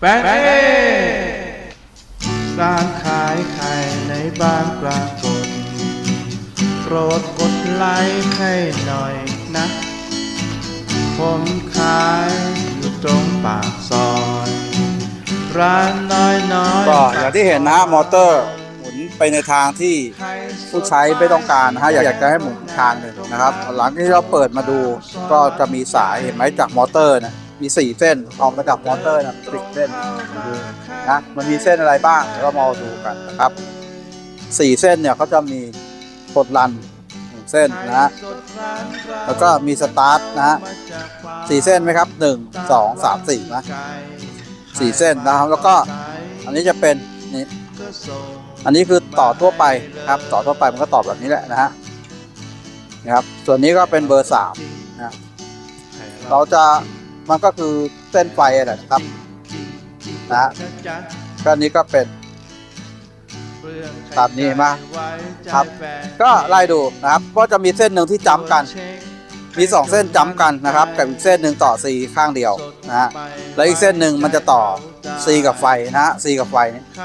แป๊ะร้านขายไข่ในบ้านปรากฏโปรดกดไลค์ให้หน่อยนะ ผมขายอยู่ตรงปากซอยร้านน้อยน้อยก็อย่างที่เห็นนะฮะมอเตอร์หมุนไปในทางที่ผู้ใช้ไม่ต้องการนะฮะอยากอยากจะให้หมุนทางหนึ่งนะครับ หลังที่เราเปิดมาดูก็จะมีสายเห็นไหมจากมอเตอร์นะ มีสี่เส้นออกมาจากมอเตอร์นะสิบเส้นดูนะมันมีเส้นอะไรบ้างเดี๋ยวเรามาดูกันนะครับสี่เส้นเนี่ยเขาจะมีกดรันหนึ่งเส้นนะฮะแล้วก็มีสตาร์ทนะฮะสี่เส้นไหมครับหนึ่งสองสามสี่นะสี่เส้นนะครับแล้วก็อันนี้จะเป็นนี่อันนี้คือต่อทั่วไปครับ ต่อทั่วไปมันก็ต่อแบบนี้แหละนะฮะนะครับส่วนนี้ก็เป็นเบอร์สามนะเราจะ มันก็คือเส้นไฟอะไรนะครับนะก็นนี้ก็เป็นตามนี้มาครับ ก็ไล่ดูนะครับ ก็จะมีเส้นหนึ่งที่จ้ำกัน มีสองเส้นจ้ำกันนะครับกับอีกเส้นหนึ่งต่อ C ข้างเดียวนะฮะแล้วอีกเส้นหนึ่งมันจะต่อ C กับไฟนะฮะ C กับไฟ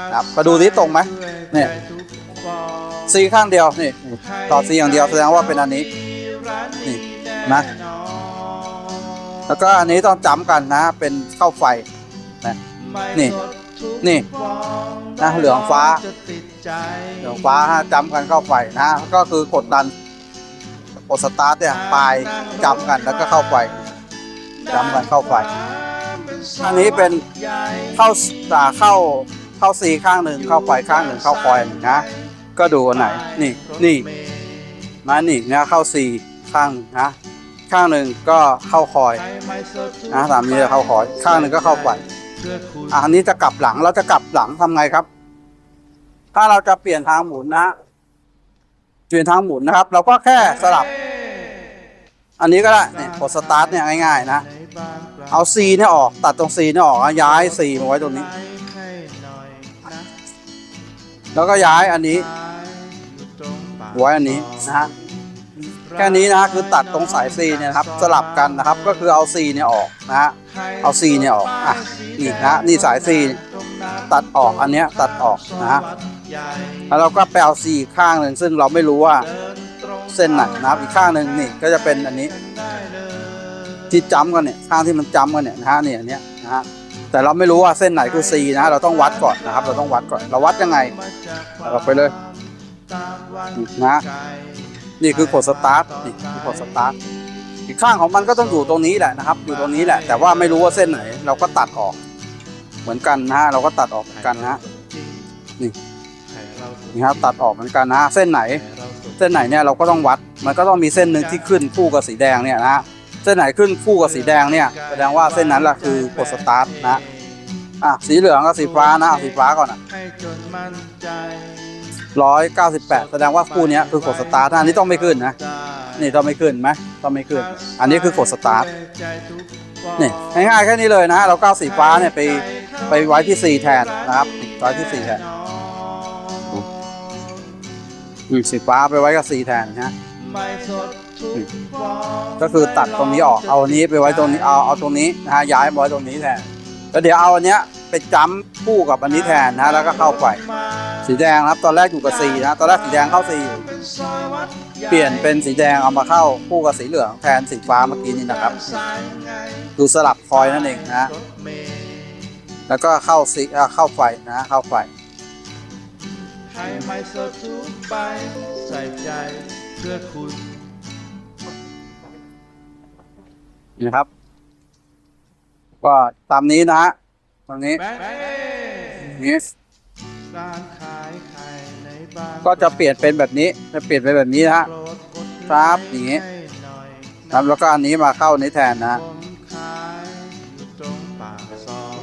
นะครับมาดูที่ตรงไหมเนี่ย C ข้างเดียวนี่นี่ต่อ C อย่างเดียวแสดงว่าเป็นอันนี้นี่นะ แล้วก็อันนี้ต้องจ้ำกันนะ เป็นเข้าไฟนะนี่นี่นะเหลืองฟ้า เหลืองฟ้าฮะจ้ำกันเข้าไฟนะ ก็คือกดดันกดสตาร์ทเนี่ยปลายจ้ำกันแล้วก็เข้าไฟจ้ำกันเข้าไฟอันนี้เป็นเข้าอ่าเข้าเข้าซีข้างหนึ่งเข้าไฟข้างหนึ่งเข้าคอยหนึ่งนะก็ดูอันไหนนี่นี่มานี่นะเข้าซีข้างหนึ่งนะ ข้างหนึ่งก็เข้าคอยนะตามนี้จะเข้าคอย ข้างหนึ่งก็เข้าไฟอะอันนี้จะกลับหลังเราจะกลับหลังทำไงครับ ถ้าเราจะเปลี่ยนทางหมุนนะเปลี่ยนทางหมุนนะครับ เราก็แค่สลับ อันนี้ก็ได้เนี่ยกดสตาร์ทเนี่ยง่ายๆนะเอา C เนี่ยออกตัดตรง C เนี่ยออกย้าย C มาไว้ตรงนี้ แล้วก็ย้ายอันนี้ไว้อันนี้นะฮะ แค่นี้นะคือตัดตรงสาย C เนี่ยนะครับสลับกันนะครับก็คือเอา C เนี่ยออกนะฮะเอา C เนี่ยออกอะนี่นะนี่สาย C ตัดออกอันเนี้ยตัดออกนะฮะแล้วเราก็ไปเอา C อีกข้างหนึ่งซึ่งเราไม่รู้ว่าเส้นไหนนะครับอีกข้างหนึ่งนี่ก็จะเป็นอันนี้ ที่จ้ำกันเนี่ยข้างที่มันจ้ำกันเนี่ยนะฮะเนี่ยอันเนี้ยนะฮะแต่เราไม่รู้ว่าเส้นไหนคือ C นะเราต้องวัดก่อนนะครับ เราต้องวัดก่อนเราวัดยังไงเราไปเลยนะ นี่คือกดสตาร์ทนี่คือกดสตาร์ทอีกข้างของมันก็ต้องอยู่ตรงนี้แหละนะครับ อยู่ตรงนี้แหละ แต่ว่าไม่รู้ว่าเส้นไหน เราก็ตัดออก เหมือนกันนะฮะเราก็ตัดออกเหมือนกันนะฮะนี่นี่ครับตัดออกเหมือนกันนะ เส้นไหน เส้นไหนเนี่ยเราก็ต้องวัด มันก็ต้องมีเส้นหนึ่งที่ขึ้นคู่กับสีแดงเนี่ยนะเส้นไหนขึ้นคู่กับสีแดงเนี่ยแสดงว่าเส้นนั้นแหละคือกดสตาร์ทนะอะสีเหลืองกับสีฟ้านะเอาสีฟ้าก่อนอะ ร้อยเก้าสิบแปดแสดงว่าคู่นี้คือกดสตาร์ทอันนี้ต้องไม่ขึ้นนะ นี่ต้องไม่ขึ้นไหมต้องไม่ขึ้น อันนี้คือกดสตาร์ทนี่ง่ายๆแค่นี้เลยนะเราก้าวสีฟ้าเนี่ยไปไปไว้ที่สี่แทนนะครับไว้ที่สี่แทนอืมสีฟ้าไปไว้กับสีแทนนะก็คือตัดตรงนี้ออกเอาอันนี้ไปไว้ตรงนี้เอาเอาตรงนี้นะฮะย้ายไว้ตรงนี้แทนแล้วเดี๋ยวเอาอันเนี้ย ไปจ้ำคู่กับอันนี้แทนนะแล้วก็เข้าไป สีแดงนะครับตอนแรกอยู่กับสีนะตอนแรกสีแดงเข้าสีอยู่เปลี่ยนเป็นสีแดงเอามาเข้าคู่กับสีเหลืองแทนสีฟ้าเมื่อกี้นี้นะครับ ดูสลับคอยนั่นเองนะ แล้วก็เข้าสีอ่าเข้าไฟนะเข้าไฟให้ไม่สดทุกไปใส่ใจเพื่อคุณนี่นะครับ ก็ตามนี้นะฮะ ตามนี้แบ๊ะนี้ร้านขายไข่ในบ้านก็จะเปลี่ยนเป็นแบบนี้จะเปลี่ยนเป็นแบบนี้นะฮะโปรดกดครับอย่างงี้ ให้หน่อยครับแล้วก็อันนี้มาเข้านี้แทนนะฮะผมขายอยู่ตรงปากซอย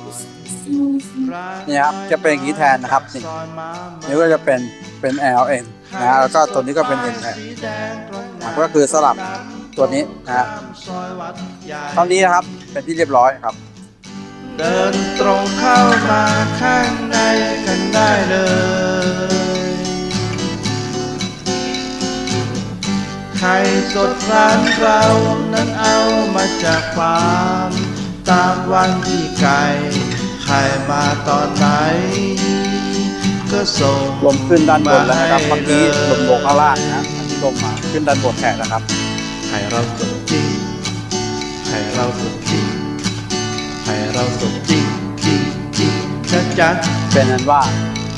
ร้านนี่ครับจะเป็นอย่างนี้แทนนะครับนี่ ซอยม้ามานี่ก็จะเป็นเป็น L N นะฮะแล้วก็ตัวนี้ก็เป็น N แทนสีแดงตรงหน้าก็คือสลับตัวนี้นะฮะซอยวัดใหญ่เท่านี้นะครับเป็นที่เรียบร้อยครับ เดินตรงเข้ามาข้างในกันได้เลยไข่สดร้านเรานั้นเอามาจากฟาร์มตามวันที่ไก่ไข่มาตอนไหนก็ส่งลมขึ้นด้านบนแล้วครับเมื่อกี้ลมลงข้างล่างนะลมมาขึ้นด้านบนแทนนะครับไข่เราสดจริงไข่เราสดจริง สุกจีจีจีนะจ๊ะเป็นนั้นว่า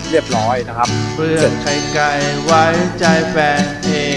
เรียบร้อยนะครับ เพื่อเสร็ไข่ไก่ไว้ใจแฟนเอง